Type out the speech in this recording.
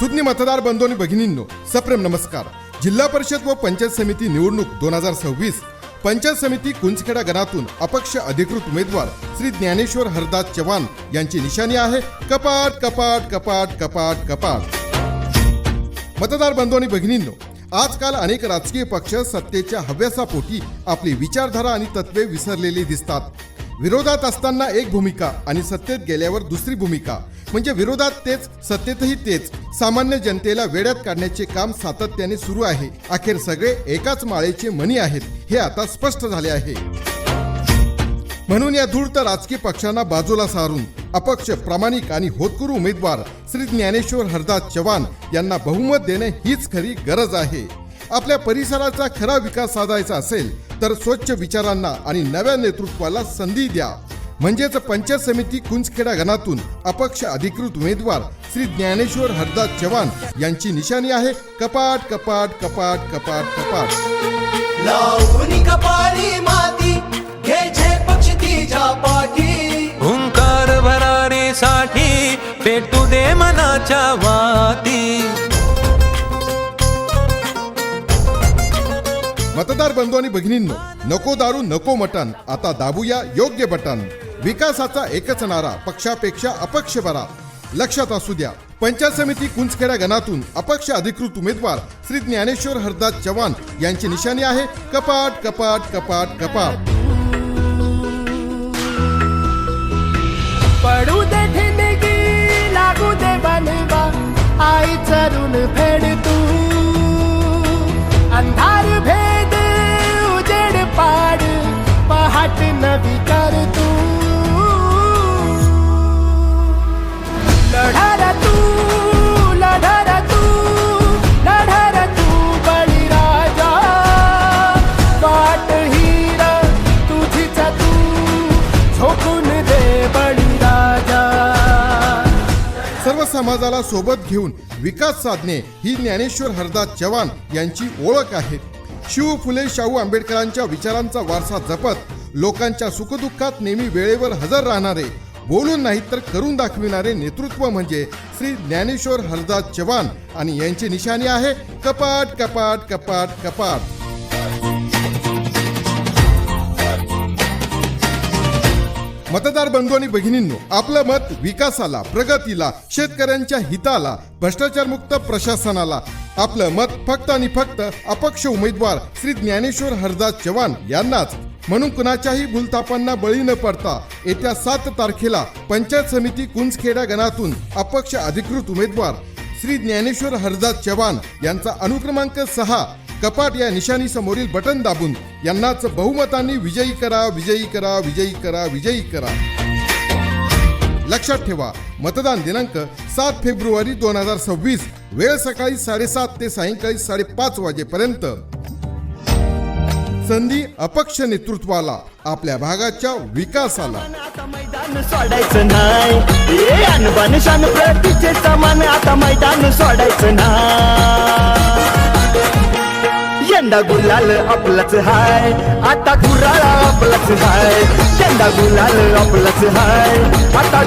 विज्ञ मतदार बंधू आणि भगिनींनो सप्रेम नमस्कार. जिल्हा परिषद व पंचायत समिती निवडणूक दोन हजार सव्वीस पंचायत समिती कुंचखेडा गणातून अपक्ष अधिकृत उमेदवार श्री ज्ञानेश्वर हरदास चव्हाण यांची निशाणी आहे. कपाट कपाट कपाट कपाट कपाट. मतदार बंधू आणि भगिनींनो आजकाल अनेक राजकीय पक्ष सत्तेच्या हव्यासापोटी आपली विचारधारा आणि तत्वे विसरलेली दिसतात. विरोधात असताना एक भूमिका आणि सत्तेत गेल्यावर दुसरी भूमिका. म्हणजे विरोधात तेच सत्तेतही तेच. सामान्य जनतेला वेड्यात काढण्याचे काम सातत्याने सुरू आहे. अखेर सगळे एकाच माळेचे मणी आहेत हे आता स्पष्ट झाले आहे. म्हणून या धूर्त राजकीय पक्षांना बाजूला सारून अपक्ष प्रामाणिक आणि होतकरू उमेदवार श्री ज्ञानेश्वर हरदास चव्हाण यांना बहुमत देणे हीच खरी गरज आहे. आपल्या परिसराचा खरा विकास साधायचा असेल तर स्वच्छ विचारांना आणि नव्या नेतृत्वाला संधी द्या. म्हणजेच पंचायत समिती कुंचखेडा गणातून अपक्ष अधिकृत उमेदवार श्री ज्ञानेश्वर हरदास चव्हाण यांची निशाणी आहे. कपाट कपाट कपाट कपाट कपाट. भरारीसाठी पेटू दे मनाच्या वाती. मतदार बंधू आणि भगिनींनो नको दारू नको मटण. आता दाबूया योग्य बटन विकासाचा एकच नारा पक्षापेक्षा अपक्ष बरा. लक्षात असू द्या पंचायत समिती कुंचखेडा गणातून अपक्ष अधिकृत उमेदवार श्री ज्ञानेश्वर हरदास चव्हाण यांची निशाणी आहे कपाट कपाट कपाट कपाट. सर्व समाजाला सोबत घेऊन विकास साधणे ही ज्ञानेश्वर हरदास चव्हाण यांची ओळख आहे. शिव फुले शाहू आंबेडकरांच्या विचारांचा वारसा जपत लोकांच्या सुखदुःखात नेहमी वेळेवर हजर राहणारे बोलून नाही तर करून दाखविणारे नेतृत्व म्हणजे श्री ज्ञानेश्वर हरदास चव्हाण. आणि यांची निशाणी आहे कपाट कपाट कपाट कपाट. मतदार बंधू आणि भगिनींनो आपलं मत विकासाला प्रगतीला शेतकऱ्यांच्या हिताला भ्रष्टाचार मुक्त प्रशासनाला. आपलं मत फक्त आणि फक्त अपक्ष उमेदवार श्री ज्ञानेश्वर हरदास चव्हाण यांनाच. म्हणून कुणाच्याही भूलथापांना बळी न पडता येत्या सात तारखेला पंचायत समिती कुंजखेडा गणातून अपक्ष अधिकृत उमेदवार श्री ज्ञानेश्वर हरदास चव्हाण यांचा अनुक्रमांक सहा कपाट या निशाणी समोरील बटन दाबून यांनाच बहुमतांनी विजयी करा विजयी करा विजयी करा विजयी करा. लक्षात ठेवा मतदान दिनांक सात फेब्रुवारी दोन हजार सव्वीस वेळ सकाळी साडेसात ते सायंकाळी साडेपाच वाजेपर्यंत. संधी अपक्ष नेतृत्वाला आपल्या भागाच्या विकासाला. मैदान सोडायचं नाही. समान आता मैदान सोडायचं नाही. यंदा गुलाल आपलाच हाय. आता गुराळा आपलाच हाय. यंदा गुलाल आपलाच हाय. आता